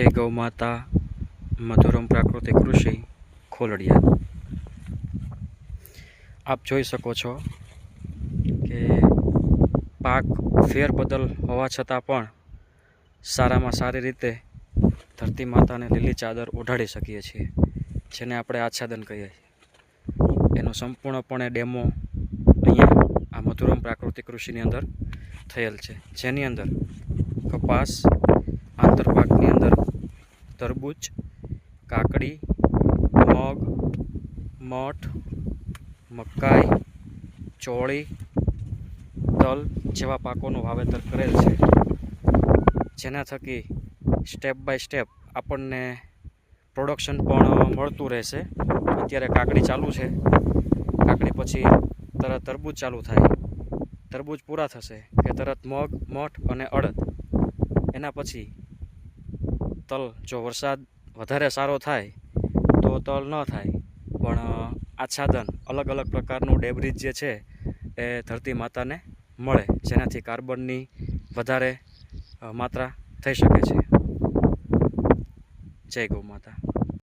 જય ગૌ માતા, મધુરમ પ્રાકૃતિક કૃષિ, ખોલડિયા. આપ જોઈ શકો છો કે પાક ફેરબદલ હોવા છતાં પણ સારામાં સારી રીતે ધરતી માતાને લીલી ચાદર ઓઢાડી શકીએ છીએ, જેને આપણે આચ્છાદન કહીએ છીએ. એનો સંપૂર્ણપણે ડેમો અહીંયા આ મધુરમ પ્રાકૃતિક કૃષિની અંદર થયેલ છે. જેની અંદર કપાસ, આંતરપાકની અંદર તરબૂચ, કાકડી, મગ, મઠ, મકાઈ, ચોળી, તલ જેવા પાકોનું વાવેતર કરેલ છે. જેના થકી સ્ટેપ બાય સ્ટેપ આપણને પ્રોડક્શન પણ મળતું રહેશે. અત્યારે કાકડી ચાલુ છે. કાકડી પછી તરત તરબૂચ ચાલુ થાય. તરબૂચ પૂરા થશે કે તરત મગ, મઠ અને અડદ. એના પછી તલ જો વરસાદ વધારે સારો થાય, તો તલ ન થાય. પણ આચ્છાદન અલગ અલગ પ્રકારનું ડેબ્રિજ જે છે, એ ધરતી માતાને મળે, જેનાથી કાર્બનની વધારે માત્રા થઈ શકે છે. જય ગૌ માતા.